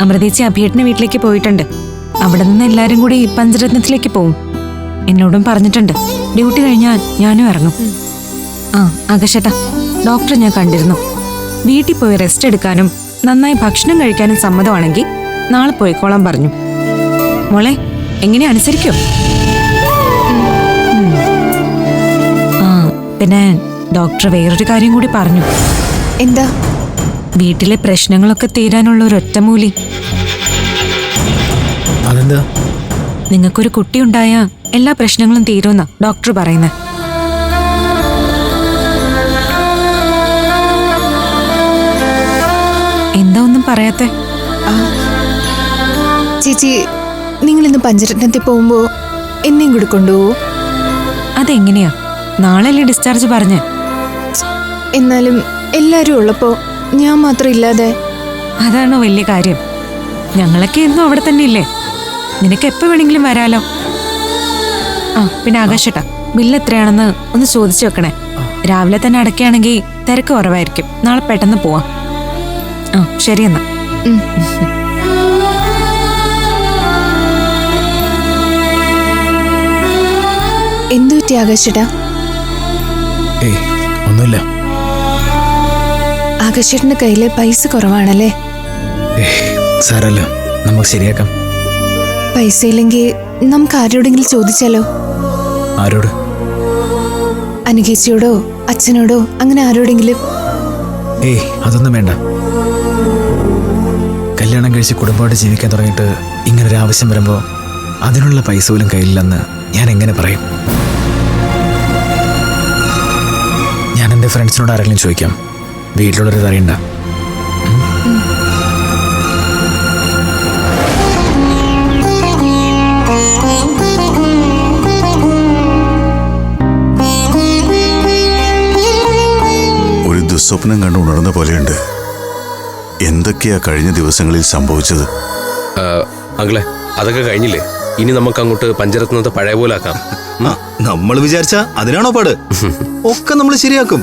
അമൃതേച്ചി അഭിയേട്ടന്റെ വീട്ടിലേക്ക് പോയിട്ടുണ്ട്. അവിടെ നിന്ന് എല്ലാരും കൂടി പഞ്ചരത്നത്തിലേക്ക് പോവും. എന്നോടും പറഞ്ഞിട്ടുണ്ട്. ഡ്യൂട്ടി കഴിഞ്ഞാൽ ഞാനും ഇറങ്ങും. ആ ആകശേട്ടാ ഡോക്ടറെ ഞാൻ കണ്ടിരുന്നു. വീട്ടിൽ പോയി റെസ്റ്റ് എടുക്കാനും നന്നായി ഭക്ഷണം കഴിക്കാനും സമ്മതമാണെങ്കിൽ നാളെ പോയിക്കോളാൻ പറഞ്ഞു. മോളെ എങ്ങനെ അനുസരിക്കോ? ആ പിന്നെ ഡോക്ടർ വേറൊരു കാര്യം കൂടി പറഞ്ഞു. എന്താ? വീട്ടിലെ പ്രശ്നങ്ങളൊക്കെ തീരാനുള്ള ഒരു ഒറ്റമൂലി. അതെന്താ നിങ്ങൾക്കൊരു കുട്ടി ഉണ്ടായ എല്ലാ പ്രശ്നങ്ങളും തീരുമെന്നാ ഡോക്ടർ പറയുന്നത് എന്താ ഒന്നും പറയാത്തെ? ചേച്ചി നിങ്ങൾ ഇന്ന് പഞ്ചരത്നത്തിൽ പോകുമ്പോ എന്നെയും കൊടുക്കണ്ടോ കൊണ്ടുപോവോ അതെങ്ങനെയാ? നാളെയല്ലേ ഡിസ്ചാർജ് പറഞ്ഞ? എന്നാലും എല്ലാരും ഉള്ളപ്പോ ഞാൻ മാത്രം ഇല്ലാതെ അതാണോ വലിയ കാര്യം. ഞങ്ങളൊക്കെ എന്നും അവിടെ തന്നെ ഇല്ലേ നിനക്ക് എപ്പോ വേണമെങ്കിലും വരാലോ? ആ പിന്നെ ആകാശട്ടാ. ബില്ല് എത്രയാണെന്ന് ഒന്ന് ചോദിച്ചു വെക്കണേ. രാവിലെ തന്നെ അടയ്ക്കുകയാണെങ്കിൽ തിരക്ക് കുറവായിരിക്കും. നാളെ പെട്ടെന്ന് പോവാം. ആ ശരി എന്നാ. എന്തു പറ്റി ആകാശേട്ടാ? ഏയ് ഒന്നുമില്ല. ആകാശേട്ടന്റെ കയ്യിലെ പൈസ കുറവാണല്ലേ? സാരല്ല നമുക്ക് ശരിയാക്കാം. പൈസ ഇല്ലെങ്കിൽ നമുക്ക് ആരോടെങ്കിലും ചോദിച്ചാലോ? ആരോട്? അനുകേച്ചിയോടോ അച്ഛനോടോ അങ്ങനെ ആരോടെങ്കിലും? ഏയ് അതൊന്നും വേണ്ട. കല്യാണം കഴിച്ച് കുടുംബമായിട്ട് ജീവിക്കാൻ തുടങ്ങിയിട്ട് ഇങ്ങനൊരു ആവശ്യം വരുമ്പോൾ അതിനുള്ള പൈസ പോലും കയ്യിലില്ലെന്ന് ഞാൻ എങ്ങനെ പറയും? ഞാൻ എന്റെ ഫ്രണ്ട്സിനോട് ആരെങ്കിലും ചോദിക്കാം. വീട്ടിലുള്ളവരത് അറിയണ്ട. ഒരു ദുസ്വപ്നം കണ്ട് ഉണർന്ന പോലെയുണ്ട്. എന്തൊക്കെയാ കഴിഞ്ഞ ദിവസങ്ങളിൽ സംഭവിച്ചത്? അങ്കിളെ അതൊക്കെ കഴിഞ്ഞില്ലേ? ഇനി നമുക്ക് അങ്ങോട്ട് പഞ്ചരത്നത്തെ പഴയ പോലെ ആക്കാം. നമ്മൾ വിചാരിച്ച അതിനാണോ പാട്? ഒക്കെ നമ്മൾ ശരിയാക്കും.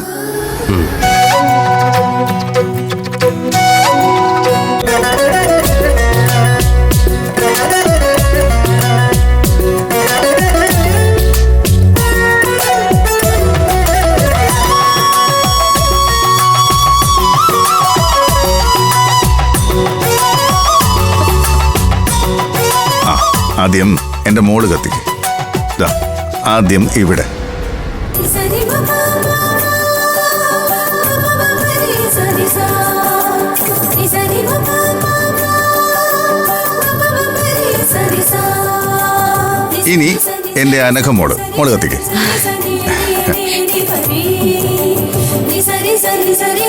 ആദ്യം എന്റെ മോൾ കത്തിക്ക് ആദ്യം ഇവിടെ. ഇനി എന്റെ അനഘ മോൾ മോൾ കത്തിക്കേ.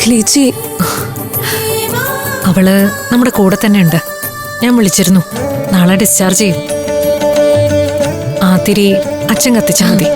അഖിലേച്ചി അവൾ നമ്മുടെ കൂടെ തന്നെ ഉണ്ട്. ഞാൻ വിളിച്ചിരുന്നു. നാളെ ഡിസ്ചാർജ് ചെയ്യും. ആതിരി തിരി അച്ഛൻ കത്തിച്ചാൽ മതി.